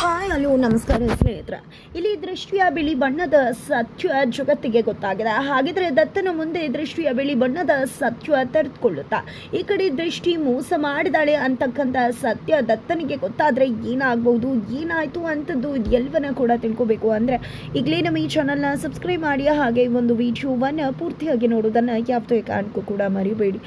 Hi, hello, ನಮಸ್ಕಾರ ಸ್ನೇಹಿತರೆ. ಇಲ್ಲಿ ದೃಷ್ಟಿಯ ಬಿಳಿ ಬಣ್ಣದ ಸತ್ಯ ಜಗತ್ತಿಗೆ ಗೊತ್ತಾಗಿದೆ. ಹಾಗಿದ್ರೆ ದತ್ತನ ಮುಂದೆ ದೃಷ್ಟಿಯ ಬಿಳಿ ಬಣ್ಣದ ಸತ್ಯ ತೆರೆದುಕೊಳ್ಳುತ್ತಾ, ಈ ಕಡೆ ದೃಷ್ಟಿ ಮೋಸ ಮಾಡಿದಾಳೆ ಅಂತಕ್ಕಂಥ ಸತ್ಯ ದತ್ತನಿಗೆ ಗೊತ್ತಾದರೆ ಏನಾಗ್ಬೋದು, ಏನಾಯಿತು ಅಂಥದ್ದು ಎಲ್ಲವನ್ನ ಕೂಡ ತಿಳ್ಕೊಬೇಕು. ಅಂದರೆ ಈಗಲೇ ನಮ್ಮ ಈ ಚಾನಲ್ನ ಸಬ್ಸ್ಕ್ರೈಬ್ ಮಾಡಿ, ಹಾಗೆ ಒಂದು ವಿಡಿಯೋವನ್ನು ಪೂರ್ತಿಯಾಗಿ ನೋಡೋದನ್ನು ಯಾವುದೇ ಕಾರಣಕ್ಕೂ ಕೂಡ ಮರಿಬೇಡಿ.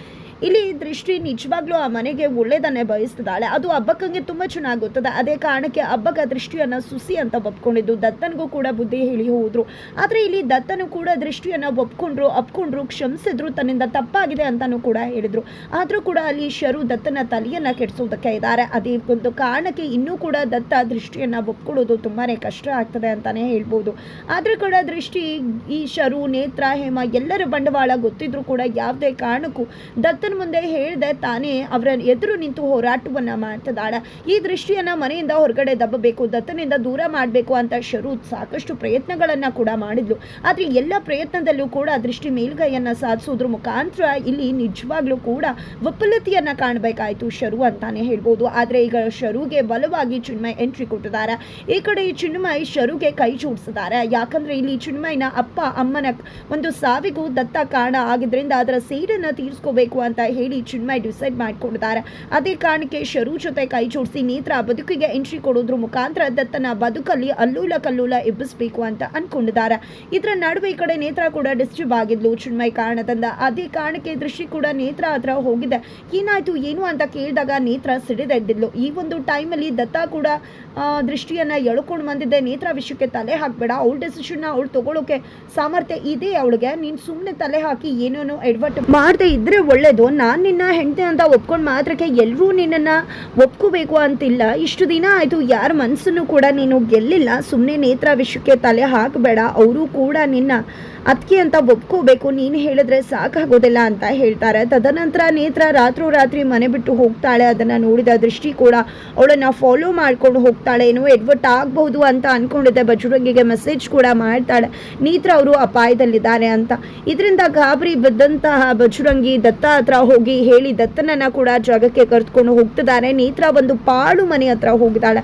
ಇಲ್ಲಿ ದೃಷ್ಟಿ ನಿಜವಾಗ್ಲೂ ಆ ಮನೆಗೆ ಒಳ್ಳೇದನ್ನೇ ಬಯಸ್ತಿದ್ದಾಳೆ. ಅದು ಹಬ್ಬಕ್ಕಂಗೆ ತುಂಬ ಚೆನ್ನಾಗುತ್ತದೆ. ಅದೇ ಕಾರಣಕ್ಕೆ ಹಬ್ಬಕ ದೃಷ್ಟಿಯನ್ನು ಸುಸಿ ಅಂತ ಒಪ್ಕೊಂಡಿದ್ದು. ದತ್ತನಿಗೂ ಕೂಡ ಬುದ್ಧಿ ಹೇಳಿ ಹೋದ್ರು. ಆದರೆ ಇಲ್ಲಿ ದತ್ತನು ಕೂಡ ದೃಷ್ಟಿಯನ್ನು ಒಪ್ಕೊಂಡ್ರು, ಅಪ್ಕೊಂಡ್ರು, ಕ್ಷಮಿಸಿದ್ರು, ತನ್ನಿಂದ ತಪ್ಪಾಗಿದೆ ಅಂತಾನೂ ಕೂಡ ಹೇಳಿದ್ರು. ಆದರೂ ಕೂಡ ಅಲ್ಲಿ ಶರು ದತ್ತನ ತಲೆಯನ್ನು ಕೆಡಿಸೋದಕ್ಕೆ ಇದ್ದಾರೆ. ಅದೇ ಒಂದು ಕಾರಣಕ್ಕೆ ಇನ್ನೂ ಕೂಡ ದತ್ತ ದೃಷ್ಟಿಯನ್ನು ಒಪ್ಕೊಳ್ಳೋದು ತುಂಬಾ ಕಷ್ಟ ಆಗ್ತದೆ ಅಂತಾನೆ ಹೇಳ್ಬೋದು. ಆದರೂ ಕೂಡ ದೃಷ್ಟಿ, ಈ ಶರು, ನೇತ್ರ, ಹೇಮ ಎಲ್ಲರ ಬಂಡವಾಳ ಗೊತ್ತಿದ್ರು ಕೂಡ ಯಾವುದೇ ಕಾರಣಕ್ಕೂ ದತ್ತನ ಮುಂದೆ ಹೇಳಿದೆ ತಾನೇ ಅವರ ಎದುರು ನಿಂತು ಹೋರಾಟವನ್ನ ಮಾಡ್ತದಾಳ ಈ ದೃಷ್ಟಿಯನ್ನ ಮನೆಯಿಂದ ಹೊರಗಡೆ ದಬ್ಬಬೇಕು, ದತ್ತನಿಂದ ದೂರ ಮಾಡಬೇಕು ಅಂತ ಶರೂತ್ ಸಾಕಷ್ಟು ಪ್ರಯತ್ನಗಳನ್ನ ಕೂಡ ಮಾಡಿದ್ಲು. ಆದ್ರೆ ಎಲ್ಲ ಪ್ರಯತ್ನದಲ್ಲೂ ಕೂಡ ದೃಷ್ಟಿ ಮೇಲ್ಗೈಯನ್ನ ಸಾಧಿಸೋದ್ರ ಮುಖಾಂತರ ಇಲ್ಲಿ ನಿಜವಾಗ್ಲೂ ಕೂಡ ವಿಫಲತೆಯನ್ನು ಕಾಣಬೇಕಾಯ್ತು. ಶರು ಅಂತಾನೆ ಹೇಳ್ಬೋದು. ಆದ್ರೆ ಈಗ ಶರುಗೆ ಬಲವಾಗಿ ಚಿನ್ಮಯ್ ಎಂಟ್ರಿ ಕೊಟ್ಟಿದ್ದಾರೆ. ಈ ಕಡೆ ಈ ಚಿನ್ಮಯ್ ಶರುಗೆ ಕೈ ಜೋಡಿಸಿದ್ದಾರೆ. ಯಾಕಂದ್ರೆ ಇಲ್ಲಿ ಚಿನ್ಮಯ್ನ ಅಪ್ಪ, ಅಮ್ಮನ ಒಂದು ಸಾವಿಗೂ ದತ್ತ ಕಾರಣ ಆಗಿದ್ರಿಂದ ಅದರ ಸೇಡನ್ನ ತೀರಿಸ್ಕೋಬೇಕು ಅಂತ ಹೇಳಿ ಚಿನ್ಮಯ್ ಡಿಸೈಡ್ ಮಾಡಿಕೊಂಡಿದ್ದಾರೆ. ಅದೇ ಕಾರಣಕ್ಕೆ ಶರು ಜೊತೆ ಕೈ ಜೋಡಿಸಿ ನೇತ್ರ ಬದುಕಿಗೆ ಎಂಟ್ರಿ ಕೊಡೋದ್ರ ಮುಖಾಂತರ ದತ್ತನ ಬದುಕಲ್ಲಿ ಅಲ್ಲೂಲ ಕಲ್ಲೂಲ ಎಬ್ಬಿಸ್ಬೇಕು ಅಂತ ಅನ್ಕೊಂಡಿದ್ದಾರೆ. ಇದರ ನಡುವೆ ಈ ಕಡೆ ನೇತ್ರ ಕೂಡ ಡಿಸ್ಟರ್ಬ್ ಆಗಿದ್ಲು ಚಿನ್ಮಯ್ ಕಾರಣದಿಂದ. ಅದೇ ಕಾರಣಕ್ಕೆ ದೃಷ್ಟಿ ಕೂಡ ನೇತ್ರ ಹತ್ರ ಹೋಗಿದೆ. ಏನಾಯ್ತು, ಏನು ಅಂತ ಕೇಳಿದಾಗ ನೇತ್ರ ಸಿಡಿದೆದ್ದಿದ್ಲು. ಈ ಒಂದು ಟೈಮಲ್ಲಿ ದತ್ತ ಕೂಡ ದೃಷ್ಟಿಯನ್ನ ಎಳ್ಕೊಂಡು ಬಂದಿದ್ದೆ. ನೇತ್ರ ವಿಷಯಕ್ಕೆ ತಲೆ ಹಾಕಬೇಡ. ಅವಳ ಡೆಸಿಷನ್ನ ಅವಳು ತಗೊಳ್ಳೋಕೆ ಸಾಮರ್ಥ್ಯ ಇದೆ ಅವಳಿಗೆ. ನೀನು ಸುಮ್ಮನೆ ತಲೆ ಹಾಕಿ ಏನೇನೋ ಎಡ್ವರ್ಟ್ ಮಾಡದೆ ಇದ್ದರೆ ಒಳ್ಳೆಯದು ನಾನು ನಿನ್ನ ಹೆಂಡತಿ ಅಂತ ಒಪ್ಕೊಂಡು ಮಾತ್ರಕ್ಕೆ ಎಲ್ಲರೂ ನಿನ್ನನ್ನು ಒಪ್ಕೋಬೇಕು ಅಂತಿಲ್ಲ. ಇಷ್ಟು ದಿನ ಆಯಿತು. ಯಾರ ಮನಸ್ಸನ್ನು ಕೂಡ ನೀನು ಗೆಲ್ಲಿಲ್ಲ. ಸುಮ್ಮನೆ ನೇತ್ರ ವಿಷಯಕ್ಕೆ ತಲೆ ಹಾಕಬೇಡ. ಅವರು ಕೂಡ ನಿನ್ನ ಅದಕ್ಕೆ ಅಂತ ಒಪ್ಕೋಬೇಕು, ನೀನು ಹೇಳಿದ್ರೆ ಸಾಕಾಗೋದಿಲ್ಲ ಅಂತ ಹೇಳ್ತಾರೆ. ತದನಂತರ ನೇತ್ರ ರಾತ್ರೋರಾತ್ರಿ ಮನೆ ಬಿಟ್ಟು ಹೋಗ್ತಾಳೆ. ಅದನ್ನು ನೋಡಿದ ದೃಷ್ಟಿ ಕೂಡ ಅವಳನ್ನು ಫಾಲೋ ಮಾಡ್ಕೊಂಡು ಹೋಗ್ತಾಳೆ. ಏನು ಎಡ್ವರ್ಟ್ ಆಗ್ಬಹುದು ಅಂತ ಅಂದ್ಕೊಂಡಿದ್ದೆ ಬಜರಂಗಿಗೆ ಮೆಸೇಜ್ ಕೂಡ ಮಾಡ್ತಾಳೆ. ನೇತ್ರ ಅವರು ಅಪಾಯದಲ್ಲಿದ್ದಾರೆ ಅಂತ. ಇದರಿಂದ ಗಾಬರಿ ಬಿದ್ದಂತಹ ಬಜರಂಗಿ ದತ್ತ ಹತ್ರ ಹೋಗಿ ಹೇಳಿ ದತ್ತನನ್ನು ಕೂಡ ಜಾಗಕ್ಕೆ ಕರೆದುಕೊಂಡು ಹೋಗ್ತಿದ್ದಾರೆ ನೇತ್ರ ಒಂದು ಪಾಳು ಮನೆ ಹತ್ರ ಹೋಗಿದ್ದಾಳೆ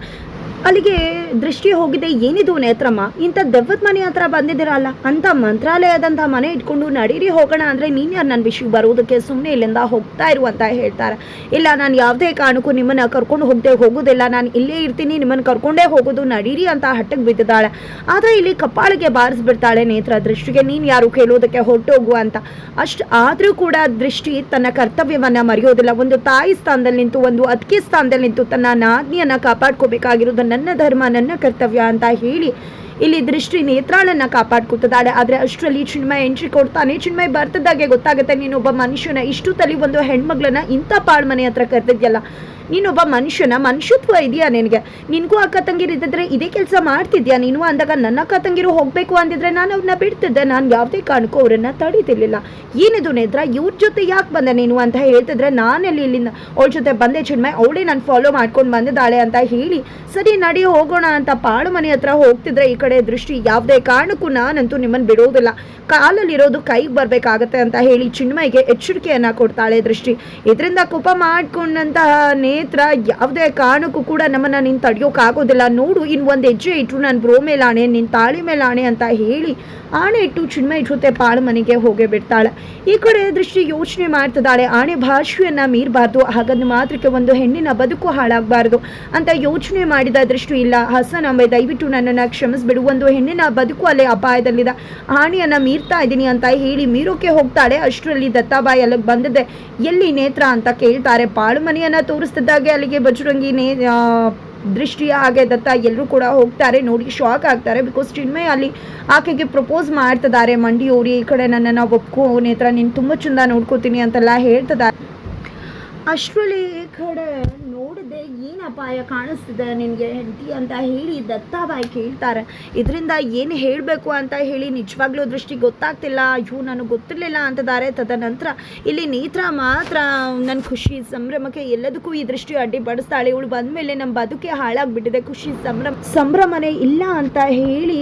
ಅಲ್ಲಿಗೆ ದೃಷ್ಟಿ ಹೋಗಿದೆ, ಏನಿದು ನೇತ್ರಮ್ಮ? ಇಂಥ ದೆವ್ವದ ಮನೆ ಹತ್ರ ಬಂದಿದ್ದೀರಲ್ಲ ಅಂತ ಮಂತ್ರಾಲಯದಂಥ ಮನೆ ಇಟ್ಕೊಂಡು ನಡೀರಿ ಹೋಗೋಣ ಅಂದರೆ ನೀನು ಯಾರು ನನ್ನ ವಿಷಯ ಬರೋದಕ್ಕೆ ಸುಮ್ಮನೆ ಇಲ್ಲಿಂದ ಹೋಗ್ತಾ ಇರು ಅಂತ ಹೇಳ್ತಾರೆ. ಇಲ್ಲ, ನಾನು ಯಾವುದೇ ಕಾರಣಕ್ಕೂ ನಿಮ್ಮನ್ನು ಕರ್ಕೊಂಡು ಹೋಗದೆ ಹೋಗೋದಿಲ್ಲ. ನಾನು ಇಲ್ಲೇ ಇರ್ತೀನಿ, ನಿಮ್ಮನ್ನು ಕರ್ಕೊಂಡೇ ಹೋಗೋದು, ನಡೀರಿ ಅಂತ ಹಟ್ಟಕ್ಕೆ ಬಿದ್ದಿದ್ದಾಳೆ ಆದರೆ ಇಲ್ಲಿ ಕಪಾಳಿಗೆ ಬಾರಿಸ್ಬಿಡ್ತಾಳೆ ನೇತ್ರ ದೃಷ್ಟಿಗೆ, ನೀನು ಯಾರು ಕೇಳೋದಕ್ಕೆ ಹೊರಟೋಗು ಅಂತ. ಅಷ್ಟು ಆದರೂ ಕೂಡ ದೃಷ್ಟಿ ತನ್ನ ಕರ್ತವ್ಯವನ್ನು ಮರೆಯೋದಿಲ್ಲ. ಒಂದು ತಾಯಿ ಸ್ಥಾನದಲ್ಲಿ ನಿಂತು, ಒಂದು ಅತ್ಕಿ ಸ್ಥಾನದಲ್ಲಿ ನಿಂತು ತನ್ನ ನಾಜ್ಞೆಯನ್ನು ಕಾಪಾಡ್ಕೋಬೇಕಾಗಿರೋದು ನನ್ನ ಧರ್ಮ, ನನ್ನ ಕರ್ತವ್ಯ ಅಂತ ಹೇಳಿ ಇಲ್ಲಿ ದೃಷ್ಟಿ ನೇತ್ರಾಳನ್ನ ಕಾಪಾಡ್ಕೊತಿದ್ದಾಳೆ ಆದ್ರೆ ಅಷ್ಟರಲ್ಲಿ ಚಿನ್ಮಯ ಎಂಟ್ರಿ ಕೊಡ್ತಾನೆ. ಚಿನ್ಮಯ ಬರ್ತಿದ್ದಾಗೆ ಗೊತ್ತಾಗುತ್ತೆ ನೀನೊಬ್ಬ ಮನುಷ್ಯನ ಇಷ್ಟು ತಲೆ ಒಂದು ಹೆಣ್ಮಗ್ಳನ್ನ ಇಂಥ ಪಾಳ್ ಮನೆ ಹತ್ರ ಕರೆದಿದ್ಯಲ್ಲ. ನೀನೊಬ್ಬ ಮನುಷ್ಯನ ಮನುಷ್ಯತ್ವ ಇದೆಯಾ ನಿನಗೆ? ನಿನಗೂ ಅಕ್ಕ ತಂಗಿರು ಇದ್ದಿದ್ರೆ ಇದೇ ಕೆಲಸ ಮಾಡ್ತಿದ್ಯಾ? ನೀನು ಅಂದಾಗ ನನ್ನ ಅಕ್ಕ ತಂಗಿರು ಹೋಗಬೇಕು ಅಂದಿದ್ರೆ ನಾನು ಅವ್ರನ್ನ ಬಿಡ್ತಿದ್ದೆ. ನಾನು ಯಾವುದೇ ಕಾರಣಕ್ಕೂ ಅವರನ್ನು ತಡೀತಿರ್ಲಿಲ್ಲ. ಏನಿದು ನೆದ್ರ ಇವ್ರ ಜೊತೆ ಯಾಕೆ ಬಂದೆ ನೀನು ಅಂತ ಹೇಳ್ತಿದ್ರೆ ನಾನೆಲ್ಲಿ ಇಲ್ಲಿಂದ? ಅವಳ ಜೊತೆ ಬಂದೆ ಚಿನ್ಮಯ್, ಅವಳೇ ನಾನು ಫಾಲೋ ಮಾಡ್ಕೊಂಡು ಬಂದಿದ್ದಾಳೆ ಅಂತ ಹೇಳಿ, ಸರಿ ನಡಿ ಹೋಗೋಣ ಅಂತ ಪಾಳು ಮನೆ ಹತ್ರ ಹೋಗ್ತಿದ್ರೆ ಈ ಕಡೆ ದೃಷ್ಟಿ ಯಾವುದೇ ಕಾರಣಕ್ಕೂ ನಾನಂತೂ ನಿಮ್ಮನ್ನು ಬಿಡೋದಿಲ್ಲ. ಕಾಲಲ್ಲಿರೋದು ಕೈಗೆ ಬರಬೇಕಾಗತ್ತೆ ಅಂತ ಹೇಳಿ ಚಿನ್ಮಯ್ಗೆ ಎಚ್ಚರಿಕೆಯನ್ನು ಕೊಡ್ತಾಳೆ ದೃಷ್ಟಿ. ಇದರಿಂದ ಕೋಪ ಮಾಡ್ಕೊಂಡಂತಹ ನೇತ್ರ ಯಾವುದೇ ಕಾರಣಕ್ಕೂ ಕೂಡ ನಮ್ಮನ್ನ ನೀನು ತಡೆಯೋಕ್ಕಾಗೋದಿಲ್ಲ ನೋಡು ಇನ್ನು ಒಂದು ಹೆಜ್ಜೆ ಇಟ್ಟರು ನಾನು ಬ್ರೋ ಮೇಲೆ ಆಣೆ ನಿನ್ನ ತಾಳಿ ಮೇಲೆ ಆಣೆ ಅಂತ ಹೇಳಿ ಆಣೆ ಇಟ್ಟು ಚಿನ್ಮಯ ಜೊತೆ ಪಾಳು ಮನೆಗೆ ಹೋಗೇ ಬಿಡ್ತಾಳೆ. ಈ ಕಡೆ ದೃಷ್ಟಿ ಯೋಚನೆ ಮಾಡ್ತಿದ್ದಾಳೆ. ಆಣೆ ಭಾಷೆಯನ್ನು ಮೀರಬಾರ್ದು. ಹಾಗಂದು ಮಾತ್ರಕ್ಕೆ ಒಂದು ಹೆಣ್ಣಿನ ಬದುಕು ಹಾಳಾಗಬಾರ್ದು ಅಂತ ಯೋಚನೆ ಮಾಡಿದ ದೃಷ್ಟಿ ಇಲ್ಲ. ಹಸನ್ ಅಂಬೆ, ದಯವಿಟ್ಟು ನನ್ನನ್ನು ಕ್ಷಮಿಸ್ಬಿಡು. ಒಂದು ಹೆಣ್ಣಿನ ಬದುಕು ಅಲ್ಲೇ ಅಪಾಯದಲ್ಲಿದೆ. ಆಣೆಯನ್ನು ಮೀರ್ತಾ ಇದ್ದೀನಿ ಅಂತ ಹೇಳಿ ಮೀರೋಕೆ ಹೋಗ್ತಾಳೆ. ಅಷ್ಟರಲ್ಲಿ ದತ್ತಾಬಾಯಿ ಅಲ್ಲಿಗೆ ಬಂದಿದೆ. ಎಲ್ಲಿ ನೇತ್ರ ಅಂತ ಕೇಳ್ತಾರೆ. ಪಾಳು ಮನೆಯನ್ನ ತೋರಿಸ್ತಿದ್ದಾಗೆ ಅಲ್ಲಿಗೆ ಬಜರಂಗಿ ನೇ ಆ, ದೃಷ್ಟಿಯ ಹಾಗೆ ದತ್ತ ಎಲ್ಲರೂ ಕೂಡ ಹೋಗ್ತಾರೆ ನೋಡಿ ಶಾಕ್ ಆಗ್ತಾರೆ ಬಿಕಾಸ್ ಚಿನ್ಮಯ್ ಅಲ್ಲಿ ಆಕೆಗೆ ಪ್ರಪೋಸ್ ಮಾಡ್ತಿದ್ದಾರೆ ಮಂಡಿಯೋರಿ ಈ ಕಡೆ ನನ್ನನ್ನು ಒಪ್ಕೋ ನೇತ್ರ ನೀನು ತುಂಬ ಚಂದ ನೋಡ್ಕೋತೀನಿ ಅಂತೆಲ್ಲ ಹೇಳ್ತಿದ್ದಾರೆ. ಅಷ್ಟರಲ್ಲಿ ಈ ಕಡೆ ಏನು ಅಪಾಯ ಕಾಣಿಸ್ತಿದೆ ನಿನಗೆ ಹೆಂಡತಿ ಅಂತ ಹೇಳಿ ದತ್ತಾಬಾಯಿ ಕೇಳ್ತಾರೆ. ಇದರಿಂದ ಏನು ಹೇಳಬೇಕು ಅಂತ ಹೇಳಿ ನಿಜವಾಗ್ಲೂ ದೃಷ್ಟಿ ಗೊತ್ತಾಗ್ತಿಲ್ಲ. ಅಯ್ಯೋ, ನನಗೆ ಗೊತ್ತಿರಲಿಲ್ಲ ಅಂತದಾರೆ. ತದನಂತರ ಇಲ್ಲಿ ನೇತ್ರ ಮಾತ್ರ ನನ್ನ ಖುಷಿ ಸಂಭ್ರಮಕ್ಕೆ ಎಲ್ಲದಕ್ಕೂ ಈ ದೃಷ್ಟಿ ಅಡ್ಡಿಪಡಿಸ್ತಾಳೆ. ಇವಳು ಬಂದಮೇಲೆ ನಮ್ಮ ಬದುಕೆ ಹಾಳಾಗ್ಬಿಟ್ಟಿದೆ ಖುಷಿ ಸಂಭ್ರಮ. ಸಂಭ್ರಮನೇ ಇಲ್ಲ ಅಂತ ಹೇಳಿ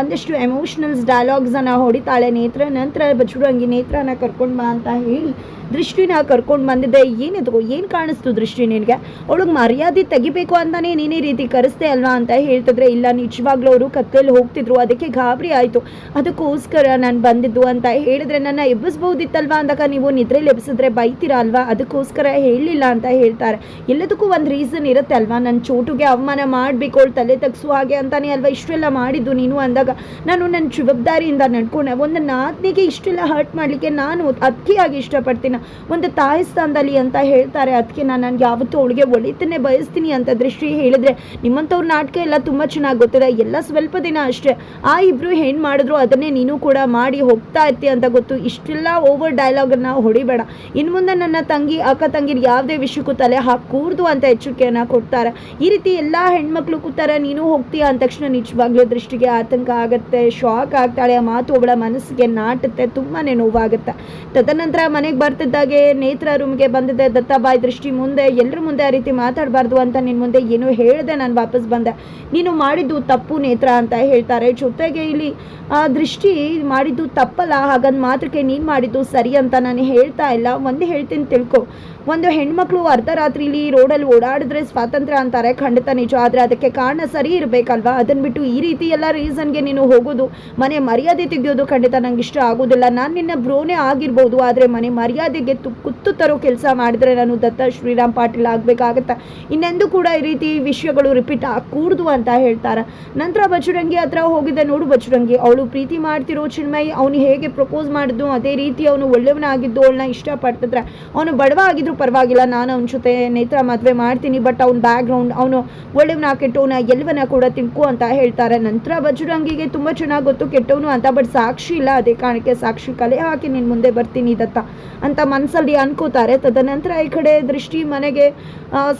ಒಂದಷ್ಟು ಎಮೋಷನಲ್ಸ್ ಡೈಲಾಗ್ಸನ್ನು ಹೊಡಿತಾಳೆ ನೇತ್ರ. ನಂತರ ಬಚ್ಚುಡಂಗಿ ನೇತ್ರನ ಕರ್ಕೊಂಡು ಬಾ ಅಂತ ಹೇಳಿ ದೃಷ್ಟಿನ ಕರ್ಕೊಂಡು ಬಂದಿದ್ದೆ. ಏನಿದು ಏನು ಕಾಣಿಸ್ತು ದೃಷ್ಟಿ ನಿನಗೆ? ಅವಳಿಗೆ ಮರ್ಯಾದೆ ತೆಗಿಬೇಕು ಅಂತಾನೆ ನೀನೇ ರೀತಿ ಕರೆಸ್ದೆ ಅಲ್ವಾ ಅಂತ ಹೇಳ್ತಿದ್ರೆ, ಇಲ್ಲ, ನಿಜವಾಗ್ಲೂ ಅವರು ಕತ್ತಲಲ್ಲಿ ಹೋಗ್ತಿದ್ರು, ಅದಕ್ಕೆ ಗಾಬರಿ ಆಯಿತು. ಅದಕ್ಕೋಸ್ಕರ ನಾನು ಬಂದಿದ್ದು ಅಂತ ಹೇಳಿದ್ರೆ ನನ್ನ ಎಬ್ಬಿಸ್ಬೋದಿತ್ತಲ್ವಾ ಅಂದಾಗ ನೀವು ನಿದ್ರೆ ಎಬ್ಸಿದ್ರೆ ಬೈತೀರಾ ಅಲ್ವಾ? ಅದಕ್ಕೋಸ್ಕರ ಹೇಳಲಿಲ್ಲ ಅಂತ ಹೇಳ್ತಾರೆ. ಎಲ್ಲದಕ್ಕೂ ಒಂದು ರೀಸನ್ ಇರುತ್ತೆ ಅಲ್ವಾ? ನನ್ನ ಚೋಟುಗೆ ಅವಮಾನ ಮಾಡಬೇಕು, ಅವಳು ತಲೆ ತಗ್ಸು ಹಾಗೆ ಅಂತಾನೆ ಅಲ್ವಾ ಇಷ್ಟೆಲ್ಲ ಮಾಡಿದ್ದು ನೀನು ಅಂದಾಗ? ನಾನು ನನ್ನ ಜವಾಬ್ದಾರಿಯಿಂದ ನಡ್ಕೊಂಡೆ. ಒಂದು ನಾದ್ನಿಗೆ ಇಷ್ಟೆಲ್ಲ ಹರ್ಟ್ ಮಾಡಲಿಕ್ಕೆ ನಾನು ಅತಿಯಾಗಿ ಇಷ್ಟಪಡ್ತೀನಿ. ಒಂದು ತಾಯಿ ಸ್ಥಾನದಲ್ಲಿ ಅಂತ ಹೇಳ್ತಾರೆ. ಅದಕ್ಕೆ ನಾನು ನನಗೆ ಯಾವತ್ತೂ ಅವಳಿಗೆ ಒಳಿತನ್ನೇ ಬಯಸ್ತೀನಿ ಅಂತ ದೃಷ್ಟಿ ಹೇಳಿದ್ರೆ ನಿಮ್ಮಂಥವ್ರ ನಾಟಕ ಎಲ್ಲ ತುಂಬ ಚೆನ್ನಾಗಿ ಗೊತ್ತಿದೆ. ಎಲ್ಲ ಸ್ವಲ್ಪ ದಿನ ಅಷ್ಟೇ. ಆ ಇಬ್ರು ಏನು ಮಾಡಿದ್ರು, ಅದನ್ನೇ ನೀನು ಕೂಡ ಮಾಡಿ ಹೋಗ್ತಾ ಇರ್ತಿ ಅಂತ ಗೊತ್ತು. ಇಷ್ಟೆಲ್ಲ ಓವರ್ ಡೈಲಾಗನ್ನು ಹೊಡಿಬೇಡ. ಇನ್ನು ಮುಂದೆ ನನ್ನ ತಂಗಿ, ಅಕ್ಕ ತಂಗಿ ಯಾವುದೇ ವಿಷಯಕ್ಕೂ ತಲೆ ಹಾಕೂರ್ದು ಅಂತ ಎಚ್ಚರಿಕೆಯನ್ನು ಕೊಡ್ತಾರೆ. ಈ ರೀತಿ ಎಲ್ಲ ಹೆಣ್ಮಕ್ಳು ಕೂತಾರೆ, ನೀನು ಹೋಗ್ತೀಯ ಅಂದ ತಕ್ಷಣ ನಿಜವಾಗ್ಲೂ ದೃಷ್ಟಿಗೆ ಆತಂಕ ಆಗುತ್ತೆ ಶಾಕ್ ಆಗ್ತಾಳೆ. ಆ ಮಾತು ಅವಳ ಮನಸ್ಸಿಗೆ ನಾಟುತ್ತೆ ತುಂಬಾ ನೋವಾಗುತ್ತೆ. ತದನಂತರ ಮನೆಗೆ ಬರ್ತಿದ್ದಾಗೆ ನೇತ್ರ ರೂಮ್ಗೆ ಬಂದಿದ್ದೆ ದತ್ತಾಬಾಯಿ ದೃಷ್ಟಿ ಮುಂದೆ ಎಲ್ಲರ ಮುಂದೆ ಆ ರೀತಿ ಮಾತಾಡಬಾರ್ದು ಅಂತ ನಿನ್ನ ಮುಂದೆ ಏನು ಹೇಳಿದೆ, ನಾನು ವಾಪಸ್ ಬಂದೆ. ನೀನು ಮಾಡಿದ್ದು ತಪ್ಪು ನೇತ್ರ ಅಂತ ಹೇಳ್ತಾರೆ. ಜೊತೆಗೆ ಇಲ್ಲಿ, ಆ, ದೃಷ್ಟಿ ಮಾಡಿದ್ದು ತಪ್ಪಲ್ಲ, ಹಾಗಂದ್ ಮಾತ್ರಕ್ಕೆ ನೀನು ಮಾಡಿದ್ದು ಸರಿ ಅಂತ ನಾನು ಹೇಳ್ತಾ ಇಲ್ಲ. ಒಂದು ಹೇಳ್ತೀನಿ ತಿಳ್ಕೊ. ಒಂದು ಹೆಣ್ಮಕ್ಳು ಅರ್ಧ ರೋಡ್ ರೋಡಲ್ಲಿ ಓಡಾಡಿದ್ರೆ ಸ್ವಾತಂತ್ರ್ಯ ಅಂತಾರೆ, ಖಂಡಿತ ನಿಜ. ಆದರೆ ಅದಕ್ಕೆ ಕಾರಣ ಸರಿ ಇರಬೇಕಲ್ವಾ? ಅದನ್ನು ಬಿಟ್ಟು ಈ ರೀತಿ ಎಲ್ಲ ರೀಸನ್ಗೆ ನೀನು ಹೋಗೋದು, ಮನೆ ಮರ್ಯಾದೆ ತೆಗೆಯೋದು ಖಂಡಿತ ನಂಗೆ ಇಷ್ಟ ಆಗೋದಿಲ್ಲ. ನಾನು ನಿನ್ನ ಬ್ರೋನೇ ಆಗಿರ್ಬೋದು, ಆದರೆ ಮನೆ ಮರ್ಯಾದೆಗೆ ಕುತ್ತು ತರೋ ಕೆಲಸ ಮಾಡಿದ್ರೆ ನಾನು ದತ್ತ ಶ್ರೀರಾಮ್ ಪಾಟೀಲ್ ಆಗಬೇಕಾಗತ್ತೆ? ಇನ್ನೆಂದು ಕೂಡ ಈ ರೀತಿ ವಿಷಯಗಳು ರಿಪೀಟ್ ಆಗಕೂಡ್ದು ಅಂತ ಹೇಳ್ತಾರೆ. ನಂತರ ಬಚುರಂಗಿ ಹತ್ರ ಹೋಗಿದ್ದೆ ನೋಡು ಬಚುರಂಗಿ ಅವಳು ಪ್ರೀತಿ ಮಾಡ್ತಿರೋ ಚಿನ್ಮಯಿ, ಅವನು ಹೇಗೆ ಪ್ರಪೋಸ್ ಮಾಡಿದ್ದು, ಅದೇ ರೀತಿ ಅವನು ಒಳ್ಳೆಯವನಾಗಿದ್ದು, ಅವಳನ್ನ ಇಷ್ಟಪಡ್ತಿದ್ರೆ. ಅವನು ಬಡವ ಆಗಿದ್ರು ಪರವಾಗಿಲ್ಲ, ನಾನು ಅವ್ನ ಜೊತೆ ನೇತ್ರ ಮದುವೆ ಮಾಡ್ತೀನಿ ಬಟ್ ಅವ್ನ ಬ್ಯಾಕ್ಗ್ರೌಂಡ್ ಅವನು ಒಳ್ಳೆಯವನ ಕೆಟ್ಟವನ ಎಲ್ಲವನ್ನ ಕೂಡ ತಿಂಕು ಅಂತ ಹೇಳ್ತಾರೆ. ನಂತರ ಬಜರಂಗಿಗೆ ತುಂಬ ಚೆನ್ನಾಗಿ ಗೊತ್ತು ಕೆಟ್ಟವನು ಅಂತ ಬಟ್ ಸಾಕ್ಷಿ ಇಲ್ಲ, ಅದೇ ಕಾರಣಕ್ಕೆ ಸಾಕ್ಷಿ ಕಲೆ ಹಾಕಿ ನೀನು ಮುಂದೆ ಬರ್ತೀನಿ ದತ್ತ ಅಂತ ಮನಸ್ಸಲ್ಲಿ ಅನ್ಕೋತಾರೆ. ತದನಂತರ ಈ ಕಡೆ ದೃಷ್ಟಿ ಮನೆಗೆ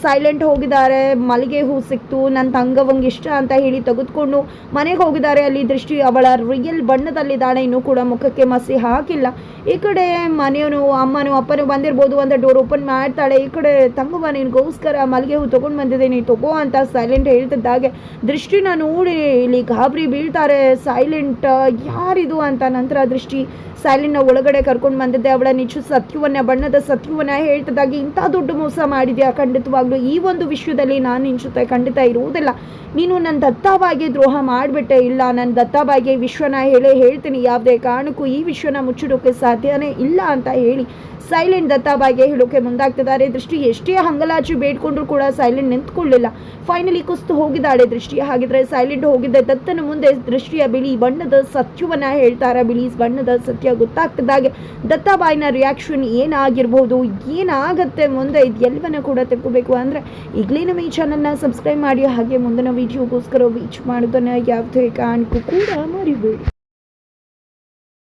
ಸೈಲೆಂಟ್ ಹೋಗಿದ್ದಾರೆ, ಮಲ್ಲಿಗೆ ಹೂ ಸಿಕ್ತು ನನ್ನ ತಂಗವಂಗೆ ಇಷ್ಟ ಅಂತ ಹೇಳಿ ತೆಗೆದುಕೊಂಡು ಮನೆಗೆ ಹೋಗಿದ್ದಾರೆ. ಅಲ್ಲಿ ದೃಷ್ಟಿ ಅವಳ ರಿಯಲ್ ಬಣ್ಣದಲ್ಲಿದ್ದಾಳೆ, ಇನ್ನೂ ಕೂಡ ಮುಖಕ್ಕೆ ಮಸಿ ಹಾಕಿಲ್ಲ. ಈ ಕಡೆ ಮನೆಯವನು, ಅಮ್ಮನೂ, ಅಪ್ಪನು ಬಂದಿರ್ಬೋದು ಅಂತ ಡೋರ್ ಓಪನ್ ಮಾಡ್ತಾಳೆ. ಈ ಕಡೆ ತಂಗುವ ನಿನಗೋಸ್ಕರ ಮಲ್ಲಿಗೆ ಹೂ ತೊಗೊಂಡು ಬಂದಿದ್ದೀನಿ ತಗೋ ಅಂತ ಸೈಲೆಂಟ್ ಹೇಳ್ತಿದ್ದಾಗೆ. ದೃಷ್ಟಿನ ನೋಡಿ ಇಲ್ಲಿ ಗಾಬರಿ ಬೀಳ್ತಾರೆ. ಸೈಲೆಂಟ್ ಯಾರಿದು ಅಂತ ನಂತರ ದೃಷ್ಟಿ ಸೈಲೆಂಟ್ನ ಒಳಗಡೆ ಕರ್ಕೊಂಡು ಬಂದಿದ್ದೆ. ಅವಳ ನಿಜ ಸತ್ಯವನ್ನ, ಬಣ್ಣದ ಸತ್ಯವನ್ನ ಹೇಳ್ತಿದ್ದಾಗೆ. ಇಂಥ ದೊಡ್ಡ ಮೋಸ ಮಾಡಿದ್ಯಾ? ಖಂಡಿತವಾಗ್ಲೂ ಈ ಒಂದು ವಿಷಯದಲ್ಲಿ ನಾನು ಜೊತೆ ಖಂಡಿತ ಇರುವುದಿಲ್ಲ. ನೀನು ನನ್ನ ದತ್ತವಾಗಿ ದ್ರೋಹ ಮಾಡಿಬಿಟ್ಟೆ. ಇಲ್ಲ ನನ್ನ ದತ್ತಾಬಾಯಿಗೆ ವಿಶ್ವನ ಹೇಳೇ ಹೇಳ್ತೀನಿ. ಯಾವುದೇ ಕಾರಣಕ್ಕೂ ಈ ವಿಶ್ವನ ಮುಚ್ಚಿಡೋಕೆ ಸಾಧ್ಯನೇ ಇಲ್ಲ ಅಂತ ಹೇಳಿ ಸೈಲೆಂಟ್ ದತ್ತಾಬಾಯಿಗೆ ಹೇಳೋಕೆ ಮುಂದಾಗ್ತಿದ್ದಾರೆ. ದೃಷ್ಟಿ ಎಷ್ಟೇ ಹಂಗಲಾಚಿ ಬೇಡ್ಕೊಂಡ್ರು ಕೂಡ ಸೈಲೆಂಟ್ ನಿಂತ್ಕೊಳ್ಳಿಲ್ಲ. ಫೈನಲಿ ಕುಸ್ತು ಹೋಗಿದ್ದಾಳೆ ದೃಷ್ಟಿ. ಹಾಗಿದ್ರೆ ಸೈಲೆಂಟ್ ಹೋಗಿದ್ದೆ ದತ್ತನ ಮುಂದೆ ದೃಷ್ಟಿಯ ಬಿಳಿ ಬಣ್ಣದ ಸತ್ಯವನ್ನ ಹೇಳ್ತಾರೆ ಬಿಳಿ ಬಣ್ಣದ ಸತ್ಯ ಗೊತ್ತಾಗ್ತಿದ್ದಾಗೆ ದತ್ತಾಬಾಯಿನ ರಿಯಾಕ್ಷನ್ ಏನಾಗಿರ್ಬೋದು, ಏನಾಗತ್ತೆ ಮುಂದೆ ಇದೆಲ್ಲವನ್ನ ಕೂಡ ತಿಳ್ಕೋಬೇಕು ಅಂದ್ರೆ ಈಗಲೇ ನಮ್ಮ ಈ ಚಾನಲ್ನ ಸಬ್ಸ್ಕ್ರೈಬ್ ಮಾಡಿ. ಹಾಗೆ ಮುಂದಿನ ವಿಡಿಯೋಗೋಸ್ಕರ ವೀಚ್ ಮಾಡೋದನ್ನು ಯಾವುದೇ ಕಾರಣಕ್ಕೂ ಕೂಡ ಮರಿಬೇಡಿ.